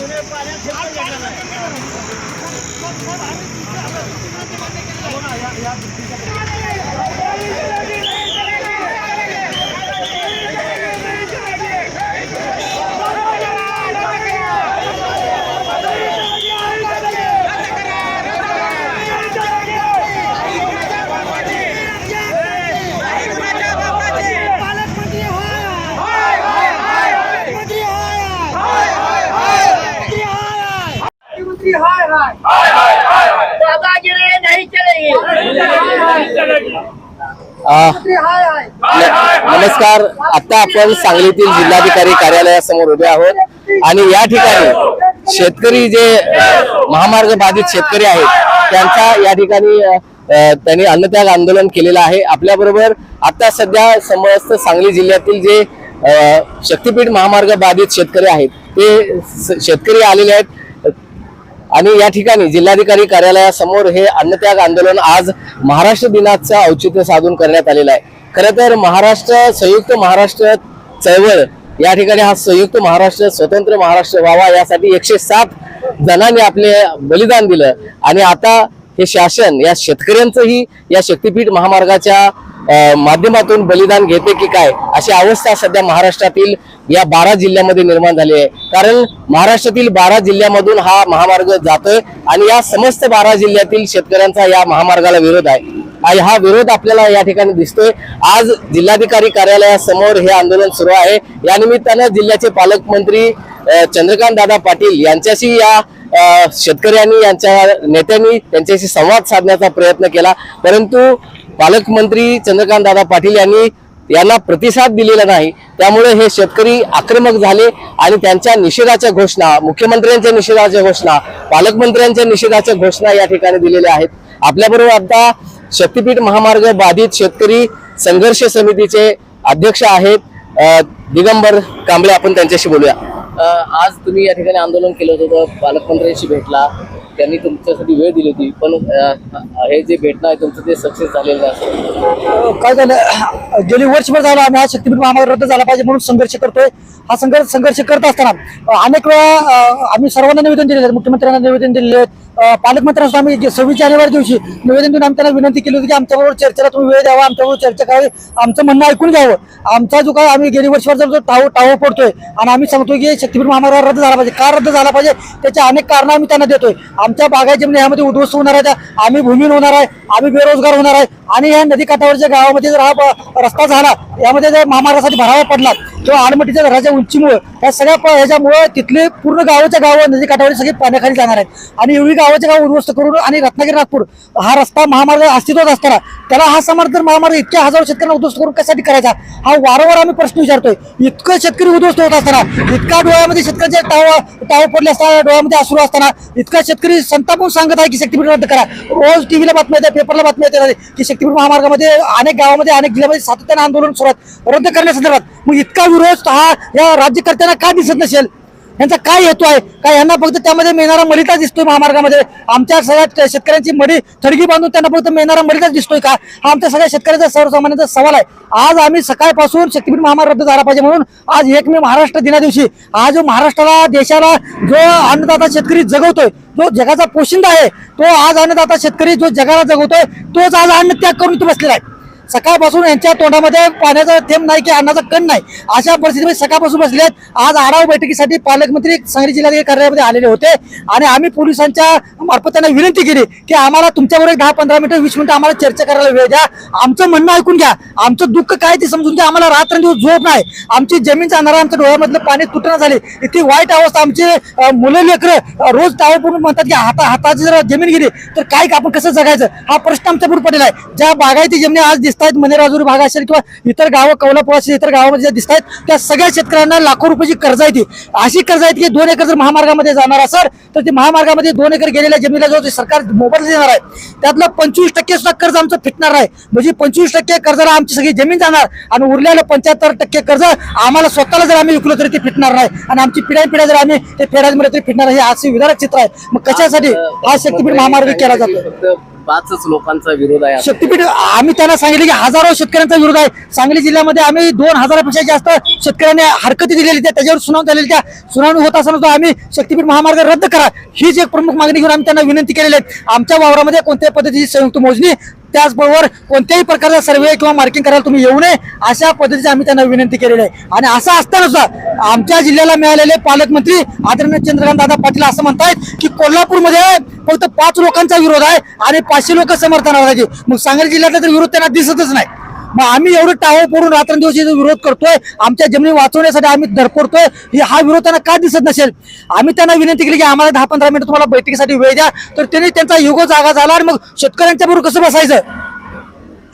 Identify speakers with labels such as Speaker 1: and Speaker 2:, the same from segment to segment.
Speaker 1: पालकमंत्री
Speaker 2: नमस्कार. आता आपण सांगलीतील जिल्हाधिकारी कार्यालयासमोर उभे आहोत. आणि या ठिकाणी शेतकरी जे महामार्ग बाधित शेतकरी आहेत त्यांचा या ठिकाणी त्यांनी अन्नत्याग आंदोलन केलेलं आहे. आपल्या बरोबर आता सध्या समस्त सांगली जिल्ह्यातील जे शक्तीपीठ महामार्ग बाधित शेतकरी आहेत ते स- शेतकरी आलेले आहेत. आणि या ठिकाणी जिल्हाधिकारी कार्यालयासमोर हे अन्नत्याग आंदोलन आज महाराष्ट्र दिनाचं औचित्य साधून करण्यात आलेलं आहे. खरं तर महाराष्ट्र संयुक्त महाराष्ट्र चळवळ या ठिकाणी हा संयुक्त महाराष्ट्र स्वतंत्र महाराष्ट्र व्हावा यासाठी एकशे सात जणांनी आपले बलिदान दिलं. आणि आता हे शासन या शेतकऱ्यांचंही या शक्तीपीठ महामार्गाच्या माध्यमातून बलिदान घेते की काय? अशी अवस्था सध्या महाराष्ट्रातील या बारा जिल्ह्यामध्ये निर्माण झाली आहे. कारण महाराष्ट्रातील बारा जिल्ह्यामधून हा महामार्ग जातोय आणि या समस्त बारा जिल्ह्यातील शेतकऱ्यांचा या महामार्गाला विरोध आहे. हा विरोध आपल्याला या ठिकाणी दिसतोय. आज जिल्हाधिकारी कार्यालयासमोर हे आंदोलन सुरू आहे. या निमित्तानं जिल्ह्याचे पालकमंत्री चंद्रकांत दादा पाटील यांच्याशी या शेतकऱ्यांनी यांच्या नेत्यांनी त्यांच्याशी संवाद साधण्याचा प्रयत्न केला. परंतु पालकमंत्री चंद्रकांत दादा पाटील यांनी यांना प्रतिसाद दिलेला नाही. त्यामुळे हे शेतकरी आक्रमक झाले आणि त्यांच्या निषेधाच्या घोषणा मुख्यमंत्र्यांच्या निषेधाच्या घोषणा पालकमंत्र्यांच्या निषेधाच्या घोषणा या ठिकाणी दिलेल्या आहेत. आपल्याबरोबर आता शक्तीपीठ महामार्ग बाधित शेतकरी संघर्ष समितीचे अध्यक्ष आहेत. दिगंबर कांबळे आपण त्यांच्याशी बोलूया. आज तुम्ही या ठिकाणी आंदोलन केलं होतं पालकमंत्र्यांशी भेटला. त्यांनी तुमच्यासाठी वेळ दिली होती पण हे जे भेटणं आहे तुमचं ते सक्सेस झालेलं नाही.
Speaker 3: काय झालं? गेली वर्षभर झालं आम्ही हा शक्तीपीठ महामार्ग रद्द झाला पाहिजे म्हणून संघर्ष करतोय. हा संघर्ष संघर्ष करत असताना अनेक वेळा आम्ही सर्वांना निवेदन दिलेले आहेत मुख्यमंत्र्यांना निवेदन दिलेले आहेत अं, पालकमंत्र्यांना आम्ही जे सव्वीस जानेवारी दिवशी निवेदन देऊन आम्ही त्यांना विनंती केली होती की आमच्याबरोबर चर्चेला तुम्ही वेळ द्यावा आमच्याबरोबर चर्चा करावी. आमचं म्हणणं ऐकून घ्यावं. आमचा जो काय आम्ही गेली वर्षभर जर जो टाव टाव पडतोय आणि आम्ही सांगतो की शक्तीपीठ महामार्ग रद्द झाला पाहिजे. का रद्द झाला पाहिजे? त्याचे अनेक कारणं आम्ही त्यांना देतोय. आमच्या बागायत जमिनी यामध्ये उद्ध्वस्त होणार आहे आम्ही भूमीन होणार आहे. आम्ही बेरोजगार होणार आहे. आणि या नदीकाठावरच्या गावामध्ये जर हा रस्ता झाला यामध्ये जर महामार्गासाठी भरावा पडला किंवा आडमटीच्या घराच्या उंचीमुळे या सगळ्या ह्याच्यामुळे तिथले पूर्ण गावाच्या गावं नदीकाठावर सगळी पाण्याखाली जाणार आहेत. आणि एवढी गावाचे गाव उद्ध्वस्त करून आणि रत्नागिरी नागपूर हा रस्ता महामार्ग अस्तित्वात असताना त्याला हा समर्थन महामार्ग इतक्या हजारो शेतकऱ्यांना उद्ध्वस्त करून कशासाठी करायचा? हा वारंवार आम्ही प्रश्न विचारतोय. इतकं शेतकरी उद्ध्वस्त होत असताना इतका डोळ्यामध्ये शेतकऱ्यांचे टाव टाव पडले असताना डोळ्यामध्ये अश्रू असताना इतका शेतकरी संतापून सांगत आहे की शक्तीपीठ रद्द करा. रोज टीव्हीला बातम्या येते पेपरला बातम्या येते की शक्तीपीठ महामार्गामध्ये अनेक गावामध्ये अनेक जिल्ह्यामध्ये सातत्याने आंदोलन सुरुवात रद्द करण्यासंदर्भात मग इतका विरोध हा या राज्यकर्त्यांना का दिसत नसेल? यांचा काय हेतू आहे? काय यांना फक्त त्यामध्ये मिळणारा मलिता दिसतोय महामार्गामध्ये? आमच्या सगळ्या शेतकऱ्यांची मडी थडगी बांधून त्यांना फक्त मिळणारा मलिता दिसतोय का? हा आमच्या सगळ्या शेतकऱ्याचा सर्वसामान्यांचा सवाल आहे. आज आम्ही सकाळपासून शक्तीपीठ महामार्ग रद्द झाला पाहिजे म्हणून आज एक मे महाराष्ट्र दिना दिवशी आज जो महाराष्ट्राला देशाला जो अन्नदाता शेतकरी जगवतोय जो जगाचा पोशिंदा आहे तो आज अन्नदाता शेतकरी जो जगाला जगवतोय तोच आज अन्न त्याग करून बसलेला आहे. सकाळपासून यांच्या तोंडामध्ये पाण्याचा थेंब नाही की अन्नाचा कण नाही. अशा परिस्थितीमध्ये सकाळपासून बसले आहेत. आज आढावा बैठकीसाठी पालकमंत्री सांगली जिल्हाधिकारी कार्यालयामध्ये आलेले होते. आणि आम्ही पोलिसांच्या मार्फत त्यांना विनंती केली की आम्हाला तुमच्याबरोबर एक दहा पंधरा मिनिटं वीस मिनिटं आम्हाला चर्चा करायला वेळ द्या. आमचं म्हणणं ऐकून घ्या. आमचं दुःख काय ते समजून घ्या. आम्हाला रात्रंदिवस झोप नाही. आमची जमीन जाणारा आमच्या डोळ्यामधलं पाणी तुटणं झाली. इतकी वाईट अवस्था आमची मुलं लेकरं रोज टावर पडून म्हणतात की हाता हाताची जर जमीन गेली तर काय आपण कसं जगायचं? हा प्रश्न आमच्या पुढे पडलेला आहे. ज्या बागायती जमिनी आज दिसते आहेत मनेराजुरी भाग असेल किंवा इतर गावं कौलापूर असेल इतर गावामध्ये ज्या दिसत आहेत त्या सगळ्या शेतकऱ्यांना लाखो रुपयाची कर्ज आहे ती. अशी कर्ज आहेत की दोन एकर जर महामार्गामध्ये जाणार असेल तर ती महामार्गामध्ये दोन एकर गेलेल्या जमिनीला जो सरकार मोबदला देणार आहे त्यातलं पंचवीस टक्के सुद्धा कर्ज आमचं फिटणार आहे म्हणजे पंचवीस टक्के कर्जाला आमची सगळी जमीन जाणार आणि उरलेलं पंच्याहत्तर टक्के कर्ज आम्हाला स्वतःला जर आम्ही विकलो तरी ते फिटणार नाही आणि आमची पिढ्या पिढ्या जर आम्ही ते फेडायमध्ये तरी फिटणार हे असे विधारक चित्र आहे. मग कशासाठी हा शक्तीपीठ महामार्ग केला जातो?
Speaker 2: पाचच लोकांचा विरोध आहे.
Speaker 3: शक्तीपीठ आम्ही त्यांना सांगितले की हजारो शेतकऱ्यांचा विरोध आहे. सांगली जिल्ह्यामध्ये आम्ही दोन हजारापेक्षा जास्त शेतकऱ्यांनी हरकती दिलेली त्या त्याच्यावर सुनावणी झालेली त्या सुनावणी होत असताना सुद्धा आम्ही शक्तीपीठ महामार्ग रद्द करा. हीच एक प्रमुख मागणी घेऊन आम्ही त्यांना विनंती केलेली आहे. आमच्या वावरामध्ये कोणत्याही पद्धतीची संयुक्त मोजणी त्याचबरोबर कोणत्याही प्रकारचा सर्वे किंवा मार्किंग करायला तुम्ही येऊ नये अशा पद्धतीची आम्ही त्यांना विनंती केलेली आहे. आणि असं असताना सुद्धा आमच्या जिल्ह्याला मिळालेले पालकमंत्री आदरणीय चंद्रकांत दादा पाटील असं म्हणतायत की कोल्हापूरमध्ये फक्त पाच लोकांचा विरोध आहे आणि पाचशे लोक समर्थनावर आहेत. मग सांगली जिल्ह्यातला तर विरोध त्यांना दिसतच नाही. मग आम्ही एवढं टाळं पडून रात्रंदिवस विरोध करतोय. आमच्या जमिनी वाचवण्यासाठी आम्ही धडपडतोय. हे हा विरोध त्यांना का दिसत नसेल? आम्ही त्यांना विनंती केली की आम्हाला दहा पंधरा मिनिटं तुम्हाला बैठकीसाठी वेळ द्या. तर त्यांनी त्यांचा युगो जागा झाला आणि मग शेतकऱ्यांच्या बरोबर कसं बसायचं?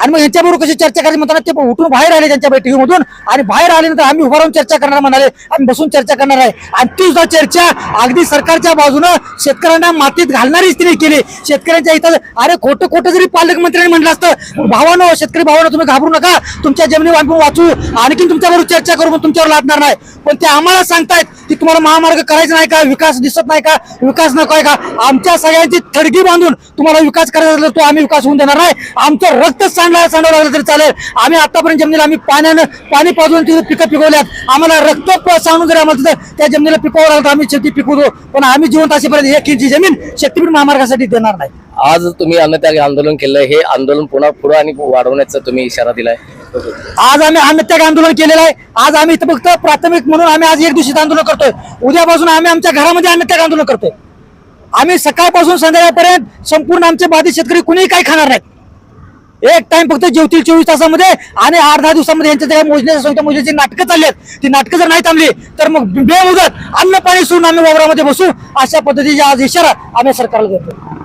Speaker 3: आणि मग यांच्याबरोबर कशी चर्चा करायची म्हणताना ते उठून बाहेर आले त्यांच्या बैठकीमधून आणि बाहेर आल्यानंतर आम्ही उभा राहून चर्चा करणार म्हणाले आम्ही बसून चर्चा करणार आहे. आणि ती सुद्धा चर्चा अगदी सरकारच्या बाजूनं शेतकऱ्यांना मातीत घालणारीच तिने केली. शेतकऱ्यांच्या इथं अरे खोटं खोटं जरी पालकमंत्र्यांनी म्हटलं असतं भावानो शेतकरी भावानो तुम्ही घाबरू नका. तुमच्या जमिनी वाटून वाचू. आणखी तुमच्याबरोबर चर्चा करू पण तुमच्यावर लादणार नाही. पण ते आम्हाला सांगतायत की तुम्हाला महामार्ग करायचा नाही का? विकास दिसत नाही का? विकास नको आहे का? आमच्या सगळ्यांची थडगी बांधून तुम्हाला विकास करायचा असला तो आम्ही विकास होऊन देणार नाही. आमचं रक्त सांडला सांडावं लागलं तरी चालेल. आम्ही आतापर्यंत जमिनीला आम्ही पाण्यानं पाणी पाजून तिथे पिकं पिकवल्यात. आम्हाला रक्त सांडून जरी आम्हाला तिथं त्या जमिनीला पिकवावं लागलं तर आम्ही शेती पिकवू. दो पण आम्ही जिवंत असेपर्यंत एक इंची जमीन शक्तीपीठ महामार्गासाठी देणार नाही.
Speaker 2: आज तुम्ही अन्नत्याग आंदोलन केलं. हे आंदोलन पुन्हा पुढे आणि वाढवण्याचा तुम्ही इशारा दिलाय.
Speaker 3: आज आम्ही अन्नत्याग आंदोलन केलेलं आहे. आज आम्ही इथं फक्त प्राथमिक म्हणून आम्ही आज एक दिवशी आंदोलन करतोय. उद्यापासून आम्ही आमच्या घरामध्ये अन्नत्याग आंदोलन करतोय. आम्ही सकाळपासून संध्याकाळपर्यंत संपूर्ण आमचे बाधित शेतकरी कुणीही काही खाणार नाहीत. एक टाइम फक्त जेवतील चोवीस तासामध्ये आणि आठ दहा दिवसामध्ये यांच्या त्या मोजण्याच्या संयुक्त मोजण्याची नाटकं चालली आहेत ती नाटकं जर नाही थांबली तर मग बेमुदत अन्न पाणी सोडून आम्ही वावरामध्ये बसू. अशा पद्धतीचा आज इशारा आम्ही सरकारला देतो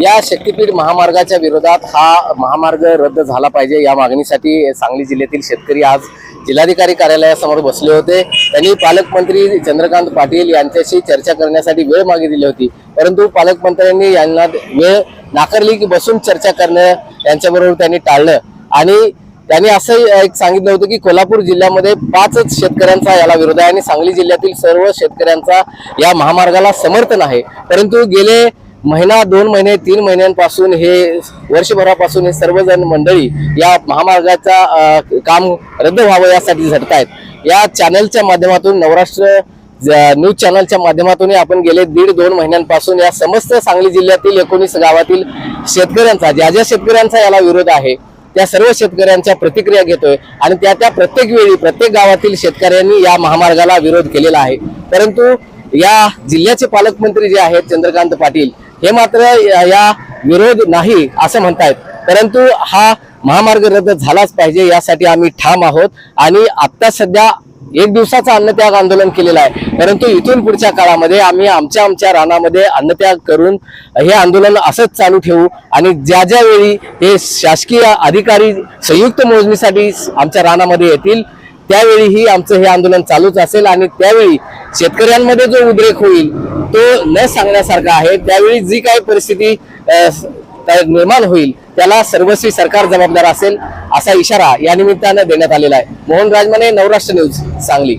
Speaker 2: या शक्तीपीठ महामार्गाच्या विरोधात हा महामार्ग रद्द झाला पाहिजे या मागणीसाठी सांगली जिल्ह्यातील शेतकरी आज जिल्हाधिकारी कार्यालयासमोर बसले होते. त्यांनी पालकमंत्री चंद्रकांत पाटील यांच्याशी चर्चा करण्यासाठी वेळ मागितली होती. परंतु पालकमंत्र्यांनी यांना वेळ नाकारली की बसून चर्चा करणं यांच्याबरोबर त्यांनी टाळलं. आणि त्यांनी असं एक सांगितलं होतं की कोल्हापूर जिल्ह्यामध्ये पाचच शेतकऱ्यांचा याला विरोध आहे आणि सांगली जिल्ह्यातील सर्व शेतकऱ्यांचा या महामार्गाला समर्थन आहे. परंतु गेले महिना दोन महिने तीन महिन्यांपासून हे वर्षभरापासून हे सर्वजण मंडळी या महामार्गाचा काम रद्द व्हावं यासाठी झटतायत. या चॅनलच्या माध्यमातून नवराष्ट्र न्यूज चॅनलच्या माध्यमातून आपण गेले दीड दोन महिन्यांपासून या समस्त सांगली जिल्ह्यातील एकोणीस गावातील शेतकऱ्यांचा ज्या ज्या शेतकऱ्यांचा याला विरोध आहे त्या सर्व शेतकऱ्यांच्या प्रतिक्रिया घेतोय आणि त्या त्या प्रत्येक वेळी प्रत्येक गावातील शेतकऱ्यांनी या महामार्गाला विरोध केलेला आहे. परंतु या जिल्ह्याचे पालकमंत्री जे आहेत चंद्रकांत पाटील हे मात्र या या विरोध नाही असं म्हणतायत. परंतु हा महामार्ग रद्द झालाच पाहिजे यासाठी आम्ही ठाम आहोत आणि आत्ता सध्या एक दिवसाचा अन्नत्याग आंदोलन केलेलं आहे. परंतु इथून पुढच्या काळामध्ये आम्ही आमच्या आमच्या रानामध्ये अन्नत्याग करून हे आंदोलन असंच चालू ठेवू आणि ज्या ज्या वेळी हे शासकीय अधिकारी संयुक्त मोजणीसाठी आमच्या रानामध्ये येतील त्यावेळीही आमचं हे आंदोलन चालूच असेल आणि त्यावेळी शेतकऱ्यांमध्ये जो उद्रेक होईल तो न सांगण्यासारखा आहे. त्यावेळी जी काही परिस्थिती निर्माण होईल त्याला सर्वस्वी सरकार जबाबदार असेल असा इशारा या निमित्तानं देण्यात आलेला आहे. मोहन राजमाने नवराष्ट्र न्यूज सांगली.